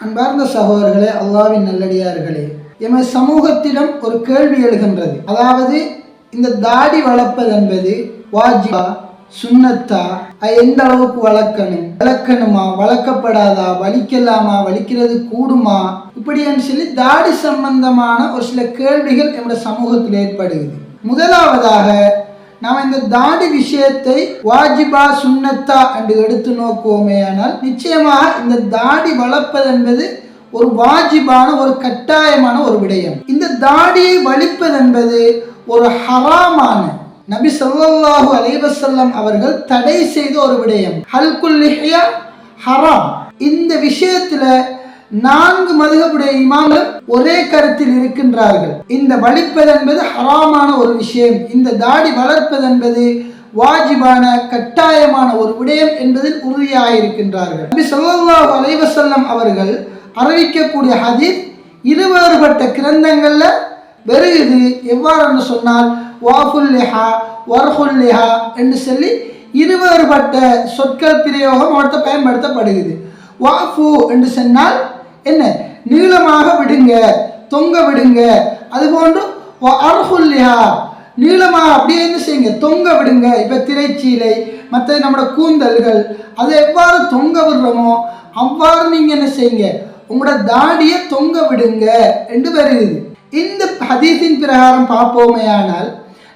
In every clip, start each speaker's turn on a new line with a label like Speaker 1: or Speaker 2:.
Speaker 1: அன்பார்ந்த சகோதரர்களே அல்லாவின் நல்லடியார்களே எமது சமூகத்திடம் ஒரு கேள்வி எழுகின்றது. அதாவது இந்த தாடி வளர்ப்பது என்பது வாஜிபா சுண்ணத்தா எந்த அளவுக்கு வளர்க்கணும்? வளர்க்கணுமா? வளர்க்கப்படாதா? வலிக்கலாமா? வலிக்கிறது கூடுமா? இப்படின்னு சொல்லி தாடி சம்பந்தமான ஒரு சில கேள்விகள் நம்முடைய சமூகத்தில் ஏற்படுகிறது. முதலாவதாக நாம் இந்த தாடி விஷயத்தை வாஜிபா சுண்ணத்தா என்று எடுத்து நோக்குவோமே ஆனால் நிச்சயமாக இந்த தாடி வளர்ப்பது என்பது ஒரு வாஜிபான ஒரு கட்டாயமான ஒரு விடயம். இந்த தாடியை வலிப்பது என்பது ஒரு ஹராமான நபி சொல்லாஹு அலைவசல்லம் அவர்கள் தடை செய்த ஒரு விடயம். ஹல்குல் ஹராம். இந்த விஷயத்துல நான்கு மதுகபுடைய இமாம்கள் ஒரே கருத்தில் இருக்கின்றார்கள். இந்த வலிப்பது என்பது ஹராமான ஒரு விஷயம். இந்த தாடி வளர்ப்பது என்பது வாஜிபான கட்டாயமான ஒரு விடயம் என்பதில் உறுதியாக இருக்கின்றார்கள் நபி ஸல்லல்லாஹு அலைஹி அவர்கள் அறிவிக்கக்கூடிய ஹதீஸ் இருவேறுபட்ட கிரந்தங்களில் வருகிறது. எவ்வாறுன்னு சொன்னால் வாஃபுல் லிஹா வர்ஹுல் லிஹா என்று சொல்லி இருவேறுபட்ட சொற்கள் பிரயோகம் அவர்த்த பயன்படுத்தப்படுகிறது. வாஃபு என்று சொன்னால் என்ன? நீளமாக விடுங்க தொங்க விடுங்க. அதுபோன்று அர்ஹுல் நீளமாக அப்படியே என்ன செய்யுங்க தொங்க விடுங்க. இப்போ திரைச்சீலை மற்ற நம்மளோட கூந்தல்கள் அதை எவ்வாறு தொங்க விடுறோமோ அவ்வாறு நீங்கள் என்ன செய்யுங்க உங்களோட தாடியை தொங்க விடுங்க என்று வருகிறது. இந்த ஹதீஸின் பிரகாரம் பார்ப்போமேயானால்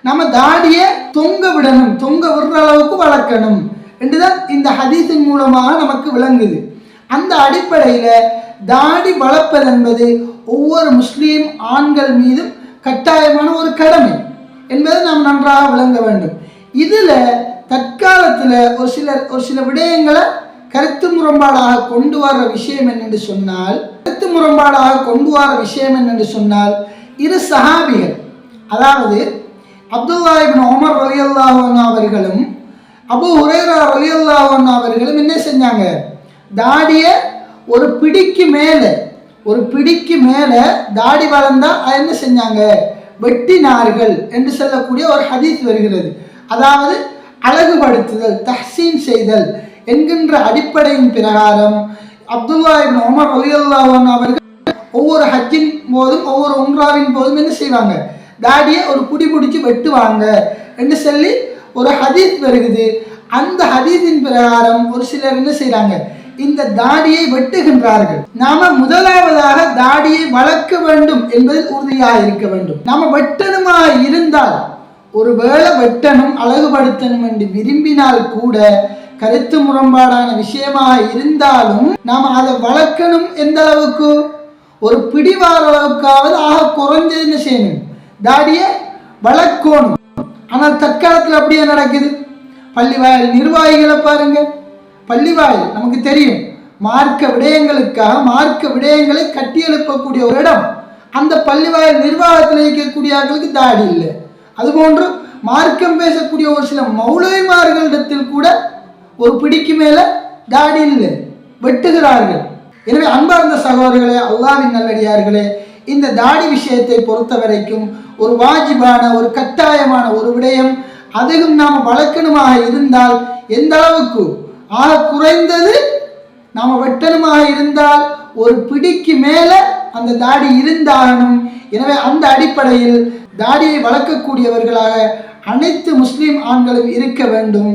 Speaker 1: நம்ம தாடியை தொங்க விடணும் தொங்க விடுற அளவுக்கு வளர்க்கணும் என்றுதான் இந்த ஹதீஸின் மூலமாக நமக்கு விளங்குது. அந்த அடிப்படையில் தாடி வளர்ப்பது என்பது ஒவ்வொரு முஸ்லீம் ஆண்கள் மீதும் கட்டாயமான ஒரு கடமை என்பதை நாம் நன்றாக விளங்க வேண்டும். இதில் தற்காலத்தில் ஒரு சிலர் ஒரு சில விடயங்களை கருத்து முரண்பாடாக கொண்டு வர விஷயம் என்னென்று சொன்னால் கருத்து முரண்பாடாக கொண்டு வர விஷயம் என்னென்று சொன்னால் இரு சஹாபிகள் அதாவது அப்துல்லா இபின் உமர் அல்லாஹன் அவர்களும் அபு ஹுரேரா அல்லாஹன் அவர்களும் என்ன செஞ்சாங்க? தாடியை ஒரு பிடிக்கு மேலே ஒரு பிடிக்கு மேலே தாடி வளர்ந்தா அது என்ன செஞ்சாங்க? வெட்டினார்கள் என்று சொல்லக்கூடிய ஒரு ஹதீஸ் வருகிறது. அதாவது அழகுபடுத்துதல் தஹ்சீன் செய்தல் என்கின்ற அடிப்படையின் பிரகாரம் அப்துல்லா இபின் உமர் ரலியல்லாஹு அவர்கள் ஒவ்வொரு ஹஜ்ஜின் போதும் ஒவ்வொரு உம்ராவின் போதும் என்ன செய்வாங்க? தாடியை ஒரு புடி பிடிச்சி வெட்டுவாங்க. என்று சொல்லி ஒரு ஹதீஸ் வருகுது அந்த ஹதீஸின் பிரகாரம் ஒரு சிலர் என்ன செய்யறாங்க இந்த தாடியை வெட்டுகின்றார்கள். நாம முதலாவதாக தாடியை வளர்க்க வேண்டும் என்பதில் உறுதியாக இருக்க வேண்டும். நாம வெட்டணுமா இருந்தால் ஒருவேளை வெட்டணும் அழகுபடுத்தணும் என்று விரும்பினால் கூட கருத்து முரண்பாடான விஷயமாக இருந்தாலும் நாம் அதை வளர்க்கணும் எந்த அளவுக்கு? ஒரு பிடிவார அளவுக்காவது ஆக குறைஞ்சது என்ன செய்யணும் தாடியை வளர்க்கணும். ஆனால் தற்காலத்தில் அப்படியே நடக்குது? பள்ளிவாயல் நிர்வாகிகளை பாருங்க. பள்ளிவாயல் நமக்கு தெரியும். மார்க்க விடயங்களுக்காக மார்க்க விடயங்களை கட்டியெழுப்பக்கூடிய ஒரு இடம். அந்த பள்ளிவாயல் நிர்வாகத்தில் இருக்கக்கூடியவர்களுக்கு தாடி இல்லை. அதுபோன்று மார்க்கம் பேசக்கூடிய ஒரு சில மௌலவிமார்களிடத்தில் கூட ஒரு பிடிக்கு மேலே தாடி இல்லை வெட்டுகிறார்கள். எனவே அன்பார்ந்த சகோதரர்களே அல்லாவின் நல்லடியார்களே இந்த தாடி விஷயத்தை பொறுத்த வரைக்கும் ஒரு வாஜிபான ஒரு கட்டாயமான ஒரு விடயம். அதுவும் நாம் வளர்க்கணுமாக இருந்தால் எந்த அளவுக்கு ஆக குறைந்தது? நாம் வெட்டணுமாக இருந்தால் ஒரு பிடிக்கு மேலே அந்த தாடி இருந்தாகணும். எனவே அந்த அடிப்படையில் தாடியை வளர்க்கக்கூடியவர்களாக அனைத்து முஸ்லீம் ஆண்களும் இருக்க வேண்டும்.